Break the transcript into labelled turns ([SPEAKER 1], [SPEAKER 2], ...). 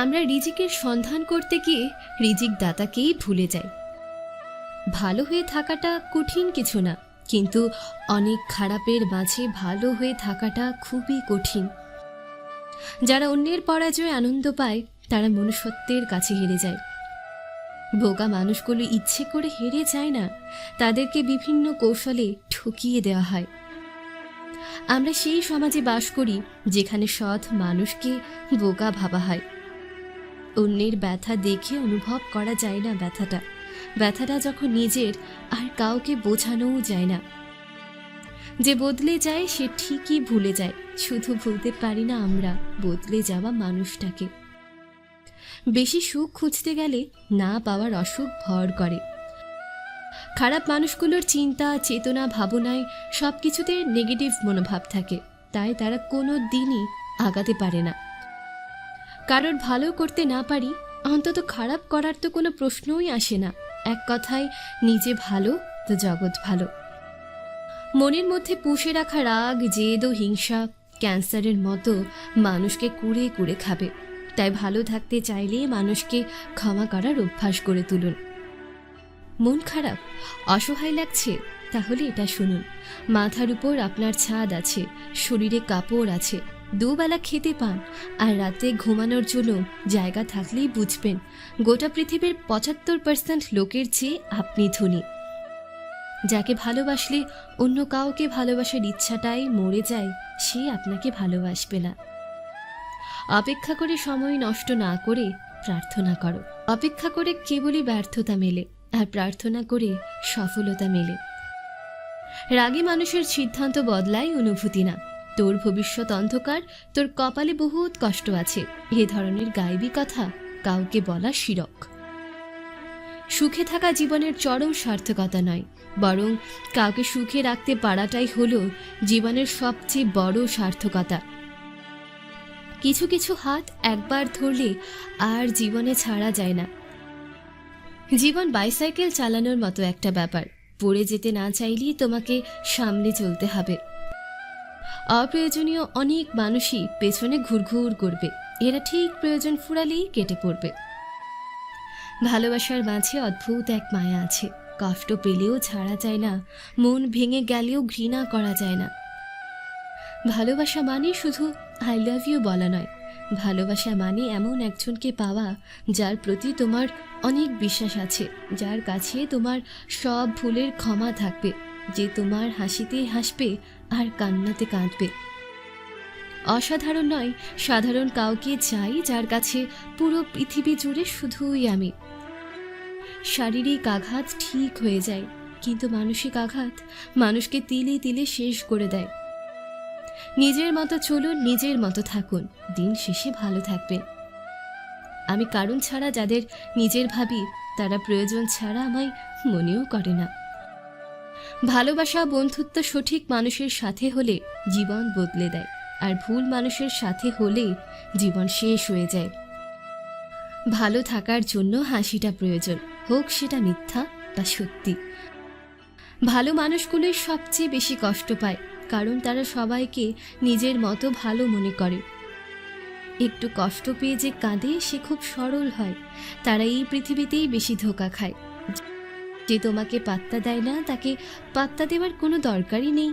[SPEAKER 1] আমরা রিজিকের সন্ধান করতে গিয়ে রিজিক দাতাকেই ভুলে যাই। ভালো হয়ে থাকাটা কঠিন কিছু না, কিন্তু অনেক খারাপের মাঝে ভালো হয়ে থাকাটা খুবই কঠিন। যারা অন্যের পরাজয়ে আনন্দ পায়, তারা মনুষ্যত্বের কাছে হেরে যায়। বোকা মানুষগুলো ইচ্ছে করে হেরে যায় না, তাদেরকে বিভিন্ন কৌশলে ঠকিয়ে দেওয়া হয়। আমরা সেই সমাজে বাস করি, যেখানে সৎ মানুষকে বোকা ভাবা হয়। অন্যের ব্যথা দেখে অনুভব করা যায় না ব্যথাটা। ব্যথাটা যখন নিজের, আর কাউকে বোঝানোও যায় না। যে বদলে যায়, সে ঠিকই ভুলে যায়। শুধু ভুলতে পারি না আমরা, বদলে যাওয়া মানুষটাকে। বেশি সুখ খুঁজতে গেলে না পাওয়ার অসুখ ভর করে। খারাপ মানুষগুলোর চিন্তা, চেতনা, ভাবনায় সব কিছুতে নেগেটিভ মনোভাব থাকে। তাই তারা কোনো দিনই আগাতে পারে না। কারোর ভালো করতে না পারি, অন্তত খারাপ করার তো কোনো প্রশ্নই আসে না। এক কথায়, নিজে ভালো, তো জগৎ ভালো। মনের মধ্যে পুষে রাখা রাগ, জেদ ও হিংসা ক্যান্সারের মতো মানুষকে কুড়ে কুড়ে খাবে। তাই ভালো থাকতে চাইলে মানুষকে ক্ষমা করার অভ্যাস করে তুলুন। মন খারাপ, অসহায় লাগছে, তাহলে এটা শুনুন। মাথার উপর আপনার ছাদ আছে, শরীরে কাপড় আছে দুবেলা খেতে পান আর রাতে ঘুমানোর জন্য জায়গা থাকলেই বুঝবেন, গোটা পৃথিবীর পঁচাত্তর পার্সেন্ট লোকের চেয়ে আপনি ধনী। যাকে ভালোবাসলে অন্য কাউকে ভালোবাসার ইচ্ছাটাই মরে যায়, সে আপনাকে ভালোবাসবে না। অপেক্ষা করে সময় নষ্ট না করে প্রার্থনা করো। অপেক্ষা করে কেবলই ব্যর্থতা মেলে আর প্রার্থনা করে সফলতা মেলে। রাগী মানুষের সিদ্ধান্ত বদলায় অনুভূতি না। তোর ভবিষ্যৎ অন্ধকার, তোর কপালে বহুত কষ্ট আছে। এ ধরনের গাইবী কথা কাউকে বলা শিরক। সুখে থাকা জীবনের চরম সার্থকতা নয়, বরং কাউকে সুখে রাখতে পারাটাই হলো জীবনের সবচেয়ে বড় সার্থকতা। কিছু কিছু হাত একবার ধরলে আর জীবনে ছাড়া যায় না। জীবন বাইসাইকেল চালানোর মতো একটা ব্যাপার, পড়ে যেতে না চাইলেই তোমাকে সামনে চলতে হবে। অপ্রয়োজনীয় অনেক মানুষই পেছনে ঘুরঘুর করবে। এরা ঠিক প্রয়োজন ফুরালেই কেটে পড়বে। ভালোবাসার মাঝে অদ্ভুত এক মায়া আছে। কষ্ট পেলেও ছাড়া যায় না, মন ভেঙে গেলেও ঘৃণা করা যায় না। ভালোবাসা মানে শুধু আই লাভ ইউ বলা নয়। ভালোবাসা মানে এমন একজনকে পাওয়া যার প্রতি তোমার অনেক বিশ্বাস আছে, যার কাছে তোমার সব ভুলের ক্ষমা থাকবে। যে তোমার হাসিতে হাসবে আর কান্নাতে কাঁদবে। অসাধারণ নয়, সাধারণ কাউকে চাই যার কাছে পুরো পৃথিবী জুড়ে শুধুই আমি। শারীরিক আঘাত ঠিক হয়ে যায়, কিন্তু মানসিক আঘাত মানুষকে তিলে তিলে শেষ করে দেয়। নিজের মতো চলুন, নিজের মতো থাকুন, দিন শেষে ভালো থাকবেন আমি কারণ ছাড়া যাদের নিজের ভাবি, তারা প্রয়োজন ছাড়া আমায় মনেও করে না। ভালোবাসা, বন্ধুত্ব সঠিক মানুষের সাথে হলে জীবন বদলে দেয়, আর ভুল মানুষের সাথে হলে জীবন শেষ হয়ে যায়। ভালো থাকার জন্য হাসিটা প্রয়োজন, হোক সেটা মিথ্যা বা সত্যি। ভালো মানুষগুলোই সবচেয়ে বেশি কষ্ট পায়, কারণ তারা সবাইকে নিজের মতো ভালো মনে করে। একটু কষ্ট পেয়ে যে কাঁদে সে খুব সরল হয়, তারা এই পৃথিবীতেই বেশি ধোকা খায়। যে তোমাকে পাত্তা দেয় না তাকে পাত্তা দেওয়ার কোনো দরকারই নেই।